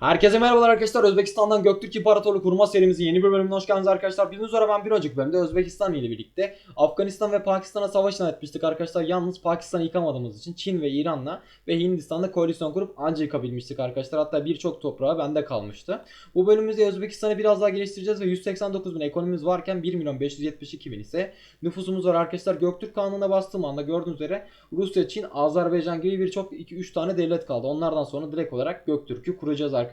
Herkese merhabalar arkadaşlar. Özbekistan'dan Göktürk İmparatorluğu kurma serimizin yeni bir bölümüne hoş geldiniz arkadaşlar. Bildiğiniz üzere ben bir önceki bölümde Özbekistan ile birlikte Afganistan ve Pakistan'a savaş etmiştik arkadaşlar. Yalnız Pakistan'ı yıkamadığımız için Çin ve İran'la ve Hindistan'la koalisyon kurup anca yıkabilmiştik arkadaşlar. Hatta birçok toprağı bende kalmıştı. Bu bölümümüzde Özbekistan'ı biraz daha geliştireceğiz ve 189 bin ekonomimiz varken 1 milyon 572 bin ise nüfusumuz var arkadaşlar. Göktürk kanununa bastığım anda gördüğünüz üzere Rusya, Çin, Azerbaycan gibi birçok 2-3 tane devlet kaldı. Onlardan sonra direkt olarak Göktürk'ü kuracağız arkadaşlar.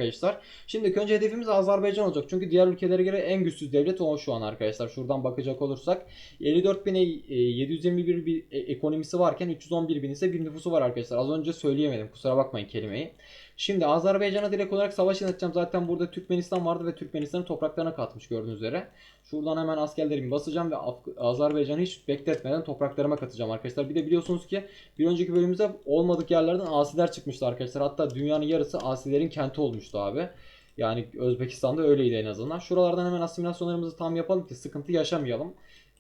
Şimdi önce hedefimiz Azerbaycan olacak. Çünkü diğer ülkelere göre en güçsüz devlet o şu an arkadaşlar. Şuradan bakacak olursak 54 bine 721 bir e, ekonomisi varken 311 bin ise bir nüfusu var arkadaşlar. Az önce söyleyemedim kusura bakmayın kelimeyi. Şimdi Azerbaycan'a direkt olarak savaş yöneteceğim. Zaten burada Türkmenistan vardı ve Türkmenistan'ı topraklarına katmış gördüğünüz üzere. Şuradan hemen askerlerimi basacağım ve Azerbaycan'ı hiç bekletmeden topraklarıma katacağım arkadaşlar. Bir de biliyorsunuz ki bir önceki bölümümüzde olmadık yerlerden asiler çıkmıştı arkadaşlar. Hatta dünyanın yarısı asilerin kenti olmuştu abi. Yani Özbekistan'da öyleydi en azından. Şuralardan hemen asimilasyonlarımızı tam yapalım ki sıkıntı yaşamayalım.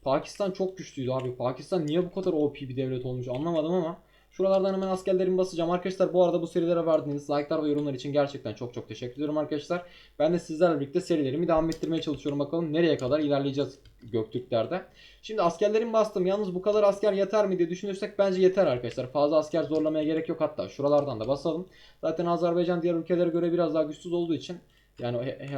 Pakistan çok güçlüydü abi. Pakistan niye bu kadar OP bir devlet olmuş anlamadım ama Şuralardan hemen askerlerimi basacağım. Arkadaşlar bu arada bu serilere verdiğiniz like'lar ve yorumlar için gerçekten çok çok teşekkür ediyorum arkadaşlar. Ben de sizlerle birlikte serilerimi devam ettirmeye çalışıyorum. Bakalım nereye kadar ilerleyeceğiz Göktürkler'de. Şimdi askerlerimi bastım. Yalnız bu kadar asker yeter mi diye düşünürsek bence yeter arkadaşlar. Fazla asker zorlamaya gerek yok hatta. Şuralardan da basalım. Zaten Azerbaycan diğer ülkelere göre biraz daha güçsüz olduğu için yani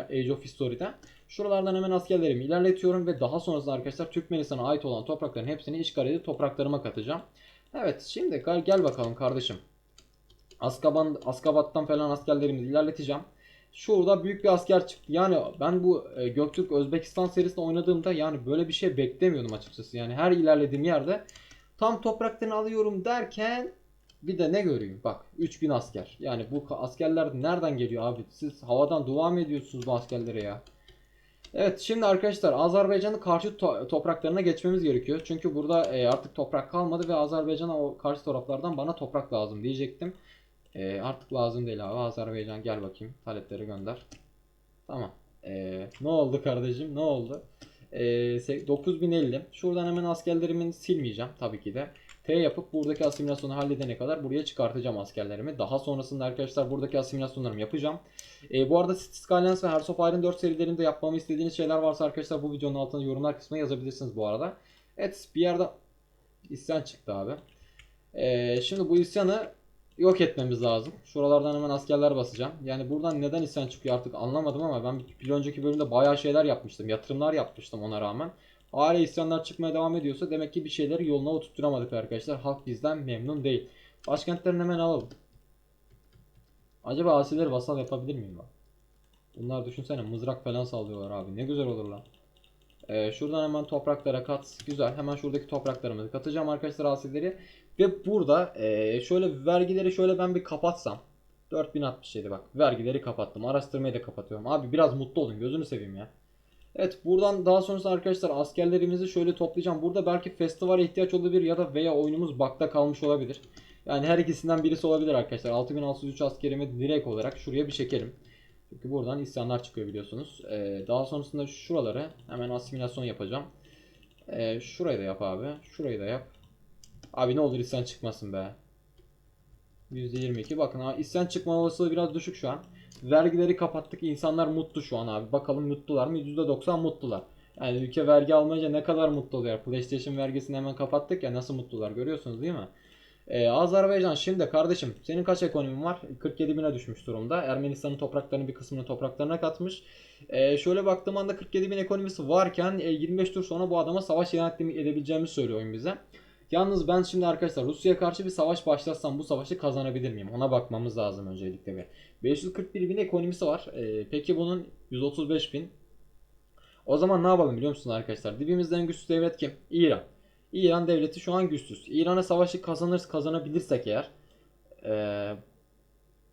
Age of History'de. Şuralardan hemen askerlerimi ilerletiyorum ve daha sonrasında arkadaşlar Türkmenistan'a ait olan toprakların hepsini işgal edip topraklarıma katacağım. Evet şimdi gel, bakalım kardeşim. Askaban, Askabat'tan falan askerlerimizi ilerleteceğim. Şurada büyük bir asker çıktı. Yani ben bu e, Göktürk Özbekistan serisinde oynadığımda yani böyle bir şey beklemiyordum açıkçası. Yani her ilerlediğim yerde tam topraklarını alıyorum derken bir de ne göreyim? Bak 3000 asker. Yani bu askerler nereden geliyor abi? Siz havadan dua mı ediyorsunuz bu askerlere ya? Evet şimdi arkadaşlar Azerbaycan'ın karşı to- topraklarına geçmemiz gerekiyor. Çünkü burada e, artık toprak kalmadı ve Azerbaycan'a o karşı taraflardan bana toprak lazım diyecektim. E, artık lazım değil abi. Azerbaycan gel bakayım. Talepleri gönder. Tamam. E, ne oldu kardeşim? Ne oldu? E, se- 9050. Şuradan hemen askerlerimin silmeyeceğim tabii ki de. Yapıp buradaki asimilasyonu halledene kadar buraya çıkartacağım askerlerimi. Daha sonrasında arkadaşlar buradaki asimilasyonlarımı yapacağım. E, bu arada City Skylines ve Hearts of Iron 4 serilerinde yapmamı istediğiniz şeyler varsa arkadaşlar bu videonun altına yorumlar kısmına yazabilirsiniz bu arada. Evet bir yerde isyan çıktı abi. E, şimdi bu isyanı yok etmemiz lazım. Şuralardan hemen askerler basacağım. Yani buradan neden isyan çıkıyor artık anlamadım ama ben bir önceki bölümde bayağı şeyler yapmıştım. Yatırımlar yapmıştım ona rağmen. Hala isyanlar çıkmaya devam ediyorsa demek ki bir şeyleri yoluna oturtturamadık arkadaşlar. Halk bizden memnun değil. Başkentlerini hemen alalım. Acaba asileri vasal yapabilir miyim ben? Bunlar düşünsene mızrak falan sallıyorlar abi. Ne güzel olur lan. Ee, şuradan hemen topraklara kat. Güzel. Hemen şuradaki topraklarımızı katacağım arkadaşlar asileri. Ve burada ee, şöyle vergileri şöyle ben bir kapatsam. 4067 bak. Vergileri kapattım. Araştırmayı da kapatıyorum. Abi biraz mutlu olun. Gözünü seveyim ya. Evet buradan daha sonrasında arkadaşlar askerlerimizi şöyle toplayacağım. Burada belki festivale ihtiyaç olabilir ya da veya oyunumuz bakta kalmış olabilir. Yani her ikisinden birisi olabilir arkadaşlar. 6603 askerimi direkt olarak şuraya bir çekelim. Çünkü buradan isyanlar çıkıyor biliyorsunuz. Ee, daha sonrasında şuraları hemen asimilasyon yapacağım. Ee, şurayı da yap abi. Şurayı da yap. Abi ne olur isyan çıkmasın be. %22 bakın ha isyan çıkma olasılığı biraz düşük şu an. Vergileri kapattık insanlar mutlu şu an abi. Bakalım mutlular mı? %90 mutlular. Yani ülke vergi almayınca ne kadar mutlu oluyor. PlayStation vergisini hemen kapattık ya nasıl mutlular görüyorsunuz değil mi? Ee, Azerbaycan şimdi kardeşim senin kaç ekonomin var? 47 bine düşmüş durumda. Ermenistan'ın topraklarının bir kısmını topraklarına katmış. Ee, şöyle baktığım anda 47 bin ekonomisi varken e, 25 tur sonra bu adama savaş ilan edebileceğimizi söylüyor oyun bize. Yalnız ben şimdi arkadaşlar Rusya'ya karşı bir savaş başlatsam bu savaşı kazanabilir miyim? Ona bakmamız lazım öncelikle bir. 541 bin ekonomisi var. Ee, peki bunun 135 bin. O zaman ne yapalım biliyor musunuz arkadaşlar? Dibimizden güçlü devlet kim? İran. İran devleti şu an güçsüz. İran'a savaşı kazanırız kazanabilirsek eğer. Ee,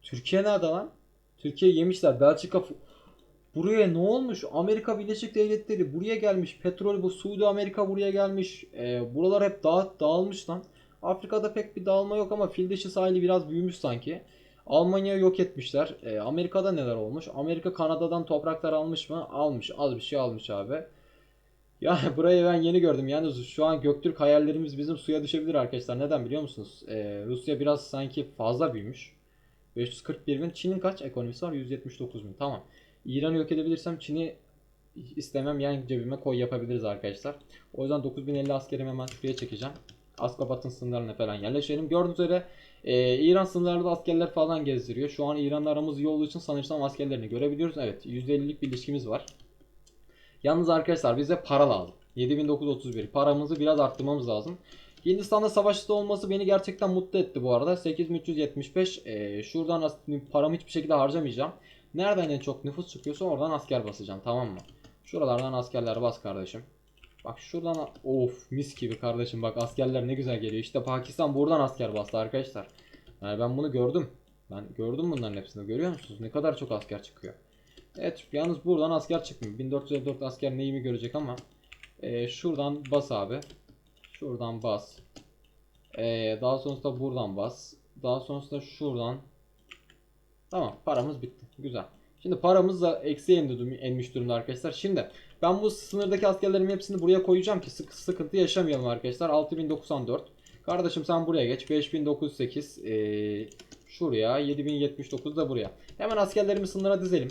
Türkiye nerede lan? Türkiye yemişler. Belçika Buraya ne olmuş? Amerika Birleşik Devletleri buraya gelmiş. Petrol bu Suudi Amerika buraya gelmiş. Ee, buralar hep dağ, dağılmış lan. Afrika'da pek bir dağılma yok ama fil dişi sahili biraz büyümüş sanki. Almanya'yı yok etmişler. Ee, Amerika'da neler olmuş? Amerika Kanada'dan topraklar almış mı? Almış. Az bir şey almış abi. Ya burayı ben yeni gördüm. Yalnız şu an Göktürk hayallerimiz bizim suya düşebilir arkadaşlar. Neden biliyor musunuz? Ee, Rusya biraz sanki fazla büyümüş. 541 bin. Çin'in kaç ekonomisi var? 179 bin. Tamam. İran'ı yok edebilirsem Çin'i istemem yani cebime koy yapabiliriz arkadaşlar. O yüzden 9050 askerimi hemen şuraya çekeceğim. Askabat'ın sınırlarına falan yerleşelim. Gördüğünüz üzere e, İran sınırlarında askerler falan gezdiriyor. Şu an İran'la aramız iyi olduğu için sanırsam askerlerini görebiliyoruz. Evet %50'lik bir ilişkimiz var. Yalnız arkadaşlar bize para lazım. 7931 paramızı biraz arttırmamız lazım. Hindistan'da savaşta olması beni gerçekten mutlu etti bu arada. 8375 e, şuradan paramı hiçbir şekilde harcamayacağım. Nereden en çok nüfus çıkıyorsa oradan asker basacağım tamam mı? Şuralardan askerler bas kardeşim. Bak şuradan of mis gibi kardeşim bak askerler ne güzel geliyor. İşte Pakistan buradan asker bastı arkadaşlar. Yani ben bunu gördüm. Ben gördüm bunların hepsini görüyor musunuz? Ne kadar çok asker çıkıyor. Evet yalnız buradan asker çıkmıyor. 1454 asker neyimi görecek ama e, şuradan bas abi. Şuradan bas. E, daha sonrasında buradan bas. Daha sonrasında şuradan. Tamam paramız bitti. Güzel. Şimdi paramız da eksiye inmiş durumda arkadaşlar. Şimdi ben bu sınırdaki askerlerimin hepsini buraya koyacağım ki sık sıkıntı yaşamayalım arkadaşlar. 6094. Kardeşim sen buraya geç. 5908. Ee, şuraya. 7079 da buraya. Hemen askerlerimi sınıra dizelim.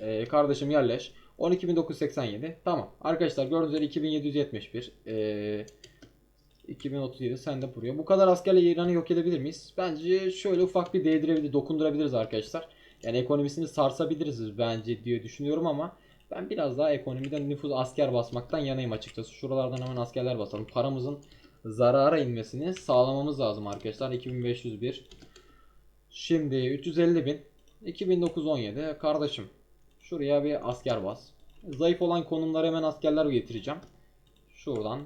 Ee, kardeşim yerleş. 12987. Tamam. Arkadaşlar gördüğünüz üzere 2771. Ee, 2037 sen de buraya. Bu kadar askerle İran'ı yok edebilir miyiz? Bence şöyle ufak bir değdirebilir, dokundurabiliriz arkadaşlar. Yani ekonomisini sarsabiliriz bence diye düşünüyorum ama ben biraz daha ekonomiden nüfus asker basmaktan yanayım açıkçası. Şuralardan hemen askerler basalım. Paramızın zarara inmesini sağlamamız lazım arkadaşlar. 2501. Şimdi 350 bin. 2917. Kardeşim şuraya bir asker bas. Zayıf olan konumlara hemen askerler getireceğim. Şuradan.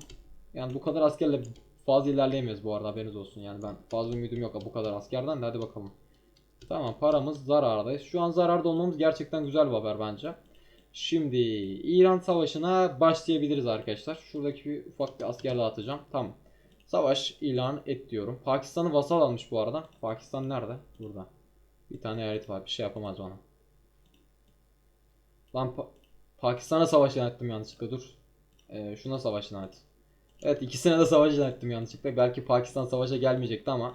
Yani bu kadar askerle fazla ilerleyemeyiz bu arada haberiniz olsun. Yani ben fazla ümidim yok bu kadar askerden de hadi bakalım. Tamam paramız zarardayız. Şu an zararda olmamız gerçekten güzel bir haber bence. Şimdi İran savaşına başlayabiliriz arkadaşlar. Şuradaki bir ufak bir asker dağıtacağım. Tamam. Savaş ilan et diyorum. Pakistan'ı vasal almış bu arada. Pakistan nerede? Burada. Bir tane eyalet var. Bir şey yapamaz bana. Lan Pa- Pakistan'a savaş ilan ettim yanlışlıkla dur. Ee, şuna savaş ilan et. Evet ikisine de savaş ilan yanlışlıkla. Belki Pakistan savaşa gelmeyecekti ama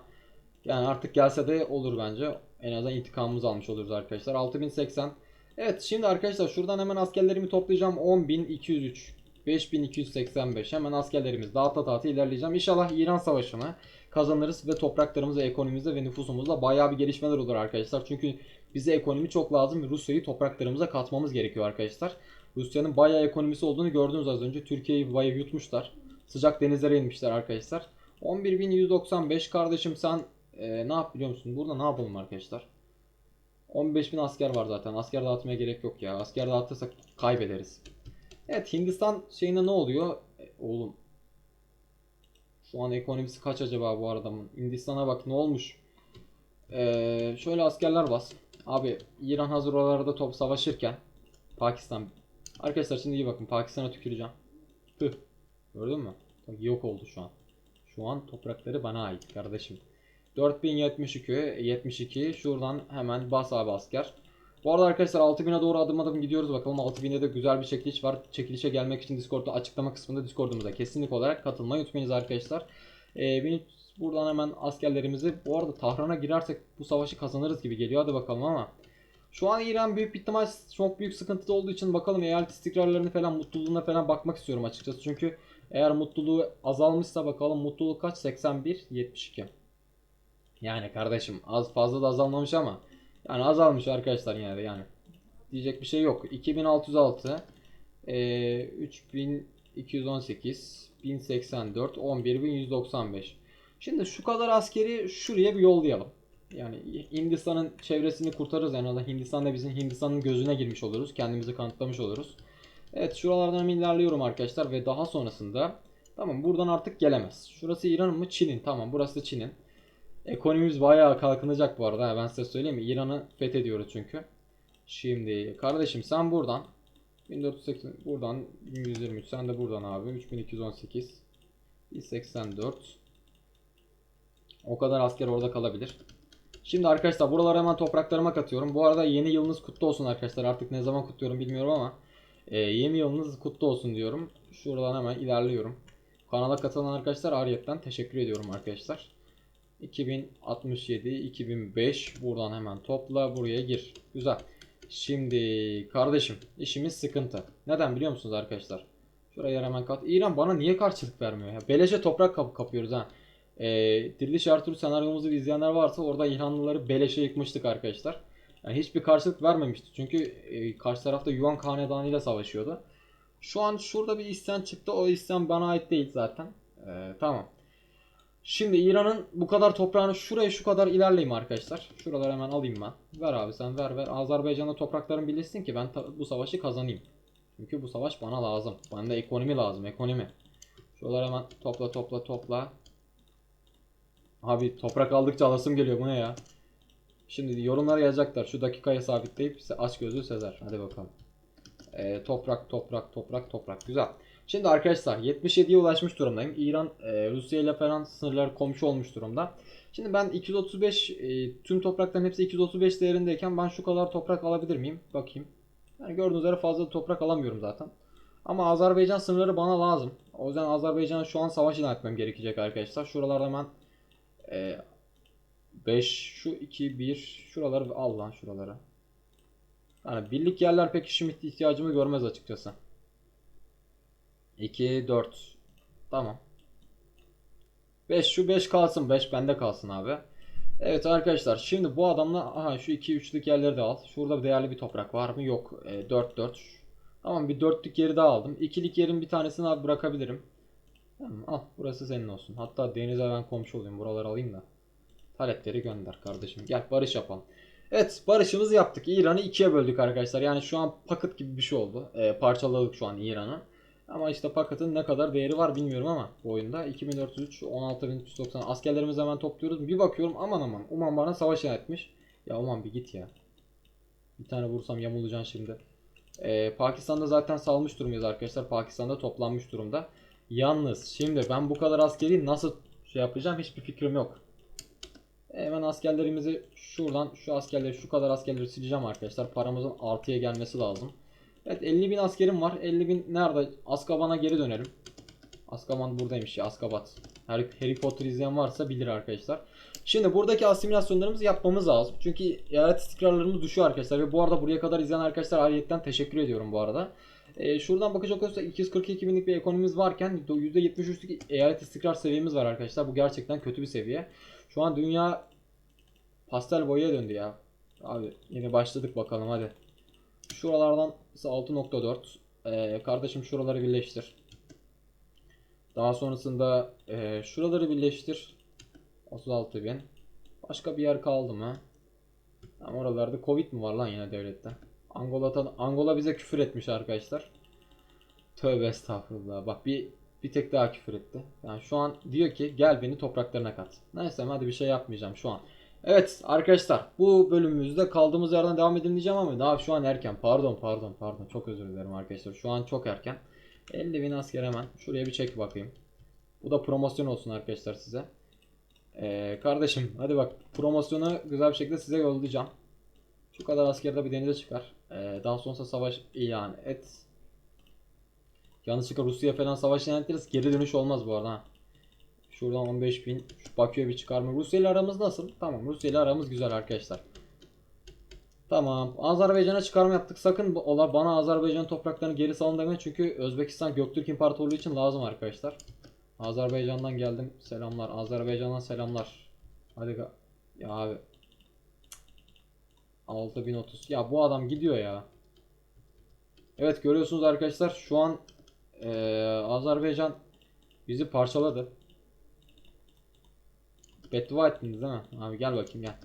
yani artık gelse de olur bence. En azından intikamımızı almış oluruz arkadaşlar. 6080. Evet şimdi arkadaşlar şuradan hemen askerlerimi toplayacağım. 10.203. 5285. Hemen askerlerimiz dağıta dağıta ilerleyeceğim. İnşallah İran savaşını kazanırız ve topraklarımızda, ekonomimizde ve nüfusumuzda bayağı bir gelişmeler olur arkadaşlar. Çünkü bize ekonomi çok lazım ve Rusya'yı topraklarımıza katmamız gerekiyor arkadaşlar. Rusya'nın bayağı ekonomisi olduğunu gördünüz az önce. Türkiye'yi bayağı yutmuşlar. Sıcak denizlere inmişler arkadaşlar. 11.195 kardeşim sen e, ne yap biliyor musun? Burada ne yapalım arkadaşlar? 15.000 asker var zaten. Asker dağıtmaya gerek yok ya. Asker dağıtırsak kaybederiz. Evet Hindistan şeyinde ne oluyor? E, oğlum. Şu an ekonomisi kaç acaba bu adamın? Hindistan'a bak ne olmuş? Ee, şöyle askerler bas. Abi İran hazır oralarda top savaşırken Pakistan. Arkadaşlar şimdi iyi bakın Pakistan'a tüküreceğim. Püh. Gördün mü? Yok oldu şu an. Şu an toprakları bana ait kardeşim. 4072 72 şuradan hemen bas abi asker. Bu arada arkadaşlar 6000'e doğru adım adım gidiyoruz bakalım 6000'de de güzel bir çekiliş var. Çekilişe gelmek için Discord'da açıklama kısmında Discord'umuza kesinlikle olarak katılmayı unutmayınız arkadaşlar. Ee, buradan hemen askerlerimizi bu arada Tahran'a girersek bu savaşı kazanırız gibi geliyor hadi bakalım ama şu an İran büyük bir ihtimal çok büyük sıkıntıda olduğu için bakalım eyalet istikrarlarını falan mutluluğuna falan bakmak istiyorum açıkçası. Çünkü eğer mutluluğu azalmışsa bakalım mutluluk kaç? 81, 72. Yani kardeşim az fazla da azalmamış ama yani azalmış arkadaşlar yine de yani. Diyecek bir şey yok. 2606 eee 3218 1084 11195. Şimdi şu kadar askeri şuraya bir yollayalım. Yani Hindistan'ın çevresini kurtarırız en azından. Hindistan da bizim Hindistan'ın gözüne girmiş oluruz. Kendimizi kanıtlamış oluruz. Evet şuralardan hemen ilerliyorum arkadaşlar ve daha sonrasında tamam buradan artık gelemez. Şurası İran'ın mı? Çin'in. Tamam burası Çin'in. Ekonomimiz bayağı kalkınacak bu arada. Ben size söyleyeyim mi? İran'ı fethediyoruz çünkü. Şimdi kardeşim sen buradan 1480 buradan 1123 sen de buradan abi 3218 184 o kadar asker orada kalabilir. Şimdi arkadaşlar buraları hemen topraklarıma katıyorum. Bu arada yeni yılınız kutlu olsun arkadaşlar. Artık ne zaman kutluyorum bilmiyorum ama e, yeni yılınız kutlu olsun diyorum. Şuradan hemen ilerliyorum. Kanala katılan arkadaşlar ariyetten teşekkür ediyorum arkadaşlar. 2067, 2005 buradan hemen topla buraya gir. Güzel. Şimdi kardeşim işimiz sıkıntı. Neden biliyor musunuz arkadaşlar? Şuraya hemen kat. İran bana niye karşılık vermiyor ya? Beleşe toprak kap kapıyoruz ha. Ee, Diriliş Ertuğrul senaryomuzu izleyenler varsa orada İlhanlıları beleşe yıkmıştık arkadaşlar. Yani hiçbir karşılık vermemişti. Çünkü e, karşı tarafta Yuan Hanedanı ile savaşıyordu. Şu an şurada bir isyan çıktı. O isyan bana ait değil zaten. Ee, tamam. Şimdi İran'ın bu kadar toprağını şuraya şu kadar ilerleyeyim arkadaşlar. Şuraları hemen alayım ben. Ver abi sen ver ver. Azerbaycan'da topraklarım birleşsin ki ben bu savaşı kazanayım. Çünkü bu savaş bana lazım. Bana da ekonomi lazım ekonomi. Şuraları hemen topla topla topla. Abi toprak aldıkça alasım geliyor bu ne ya? Şimdi yorumlara yazacaklar. Şu dakikaya sabitleyip size aç gözlü Sezer. Hadi bakalım. Ee, toprak toprak toprak toprak. Güzel. Şimdi arkadaşlar 77'ye ulaşmış durumdayım. İran e, Rusya ile falan sınırlar komşu olmuş durumda. Şimdi ben 235 e, tüm toprakların hepsi 235 değerindeyken ben şu kadar toprak alabilir miyim? Bakayım. Yani gördüğünüz üzere fazla toprak alamıyorum zaten. Ama Azerbaycan sınırları bana lazım. O yüzden Azerbaycan'a şu an savaş ilan etmem gerekecek arkadaşlar. Şuralarda hemen e, 5 şu 2 1 şuraları al lan şuraları. Yani birlik yerler pek işim ihtiyacımı görmez açıkçası. 2 4 Tamam. 5 şu 5 kalsın. 5 bende kalsın abi. Evet arkadaşlar şimdi bu adamla aha şu 2 3'lük yerleri de al. Şurada değerli bir toprak var mı? Yok. E, 4 4. Tamam bir 4'lük yeri daha aldım. 2'lik yerin bir tanesini abi bırakabilirim. Al burası senin olsun. Hatta denize ben komşu olayım. Buraları alayım da. Talepleri gönder kardeşim. Gel barış yapalım. Evet barışımızı yaptık. İran'ı ikiye böldük arkadaşlar. Yani şu an paket gibi bir şey oldu. E, parçaladık şu an İran'ı. Ama işte paketın ne kadar değeri var bilmiyorum ama bu oyunda 2403 16390 askerlerimizi hemen topluyoruz. Bir bakıyorum aman aman Uman bana savaş ilan etmiş. Ya Uman bir git ya. Bir tane vursam yamulacaksın şimdi. Ee, Pakistan'da zaten salmış durumdayız arkadaşlar. Pakistan'da toplanmış durumda. Yalnız şimdi ben bu kadar askeri nasıl şey yapacağım hiçbir fikrim yok. Hemen askerlerimizi şuradan şu askerleri şu kadar askerleri sileceğim arkadaşlar. Paramızın artıya gelmesi lazım. Evet 50 bin askerim var. 50 bin nerede? Azkaban'a geri dönerim. Azkaban buradaymış ya Azkabat. Harry, Harry Potter izleyen varsa bilir arkadaşlar. Şimdi buradaki asimilasyonlarımızı yapmamız lazım. Çünkü eyalet istikrarlarımız düşüyor arkadaşlar. Ve bu arada buraya kadar izleyen arkadaşlar ayrıyetten teşekkür ediyorum bu arada. Ee, şuradan bakacak olursak 242 binlik bir ekonomimiz varken %73'lük eyalet istikrar seviyemiz var arkadaşlar. Bu gerçekten kötü bir seviye. Şu an dünya pastel boyaya döndü ya. Abi yeni başladık bakalım hadi. Şuralardan ise 6.4. Ee, kardeşim şuraları birleştir. Daha sonrasında e, şuraları birleştir. 36 bin. Başka bir yer kaldı mı? Ama oralarda Covid mi var lan yine devlette? Angola'dan Angola bize küfür etmiş arkadaşlar. Tövbe estağfurullah. Bak bir bir tek daha küfür etti. Yani şu an diyor ki gel beni topraklarına kat. Neyse hadi bir şey yapmayacağım şu an. Evet arkadaşlar bu bölümümüzde kaldığımız yerden devam edelim diyeceğim ama daha şu an erken. Pardon pardon pardon çok özür dilerim arkadaşlar. Şu an çok erken. 50 bin asker hemen. Şuraya bir çek bakayım. Bu da promosyon olsun arkadaşlar size. Ee, kardeşim hadi bak promosyonu güzel bir şekilde size yollayacağım. Şu kadar asker de bir denize çıkar. Ee, daha sonrasında savaş ilan et. Yanlışlıkla Rusya falan savaş ilan ettiririz. Geri dönüş olmaz bu arada. ha. Şuradan 15 bin. Şu Bakü'ye bir çıkarma. Rusya ile aramız nasıl? Tamam Rusya ile aramız güzel arkadaşlar. Tamam. Azerbaycan'a çıkarma yaptık. Sakın ola bana Azerbaycan topraklarını geri salın deme. Çünkü Özbekistan Göktürk İmparatorluğu için lazım arkadaşlar. Azerbaycan'dan geldim. Selamlar. Azerbaycan'dan selamlar. Hadi ya abi. 6030. Ya bu adam gidiyor ya. Evet görüyorsunuz arkadaşlar şu an eee, Azerbaycan bizi parçaladı. Beddua ettiniz değil mi? Abi gel bakayım gel.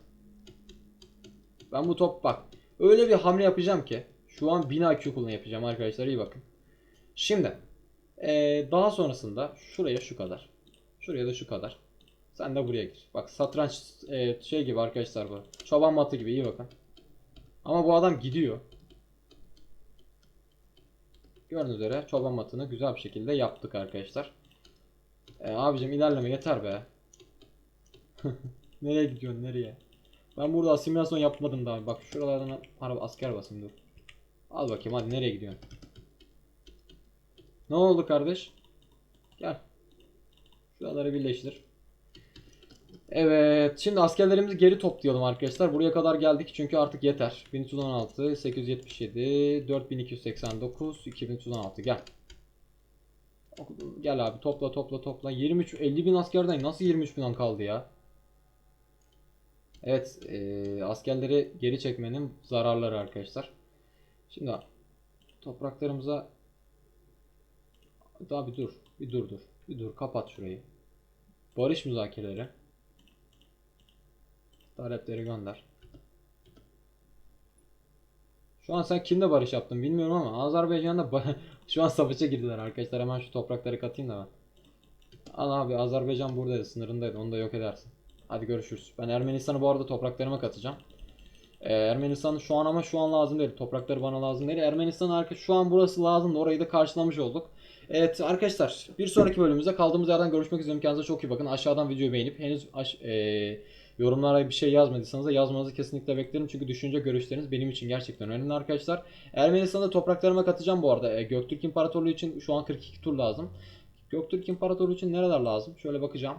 Ben bu top bak. Öyle bir hamle yapacağım ki. Şu an 1000 IQ kullanı yapacağım arkadaşlar iyi bakın. Şimdi. eee, daha sonrasında şuraya şu kadar. Şuraya da şu kadar. Sen de buraya gir. Bak satranç eee, şey gibi arkadaşlar bu. Çoban matı gibi iyi bakın. Ama bu adam gidiyor. Gördüğünüz üzere çoban matını güzel bir şekilde yaptık arkadaşlar. E, abicim ilerleme yeter be. nereye gidiyorsun nereye? Ben burada asimilasyon yapmadım daha. Bak şuralardan harbi asker basayım dur. Al bakayım hadi nereye gidiyorsun? Ne oldu kardeş? Gel. Şuraları birleştir. Evet, şimdi askerlerimizi geri toplayalım arkadaşlar. Buraya kadar geldik çünkü artık yeter. 1316, 877, 4289, 2316 gel. Gel abi topla topla topla. 23 50 bin askerden nasıl 23 bin an kaldı ya? Evet, eee, askerleri geri çekmenin zararları arkadaşlar. Şimdi topraklarımıza daha bir dur. Bir dur dur. Bir dur kapat şurayı. Barış müzakereleri. Talepleri gönder. Şu an sen kimle barış yaptın bilmiyorum ama Azerbaycan'da ba- şu an savaşa girdiler arkadaşlar. Hemen şu toprakları katayım da ben. Al abi Azerbaycan buradaydı sınırındaydı onu da yok edersin. Hadi görüşürüz. Ben Ermenistan'ı bu arada topraklarıma katacağım. Ee, Ermenistan şu an ama şu an lazım değil. Toprakları bana lazım değil. Ermenistan arka şu an burası lazım. Orayı da karşılamış olduk. Evet arkadaşlar bir sonraki bölümümüzde kaldığımız yerden görüşmek üzere. Kendinize çok iyi bakın. Aşağıdan videoyu beğenip henüz aş- eee, yorumlara bir şey yazmadıysanız da yazmanızı kesinlikle beklerim. Çünkü düşünce görüşleriniz benim için gerçekten önemli arkadaşlar. Ermenistan'da topraklarıma katacağım bu arada. E, Göktürk İmparatorluğu için şu an 42 tur lazım. Göktürk İmparatorluğu için nereler lazım? Şöyle bakacağım.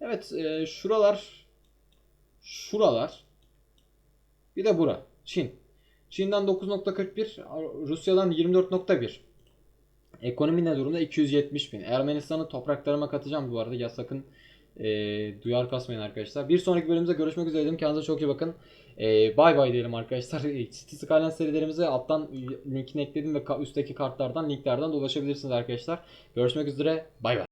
Evet e, şuralar şuralar bir de bura. Çin. Çin'den 9.41 Rusya'dan 24.1 Ekonomi ne durumda? 270 bin. Ermenistan'ı topraklarıma katacağım bu arada. Ya sakın e, duyar kasmayın arkadaşlar. Bir sonraki bölümümüzde görüşmek üzere diyelim. Kendinize çok iyi bakın. E, bay diyelim arkadaşlar. City Skyline serilerimize alttan linkini ekledim ve üstteki kartlardan linklerden de ulaşabilirsiniz arkadaşlar. Görüşmek üzere. Bay bay.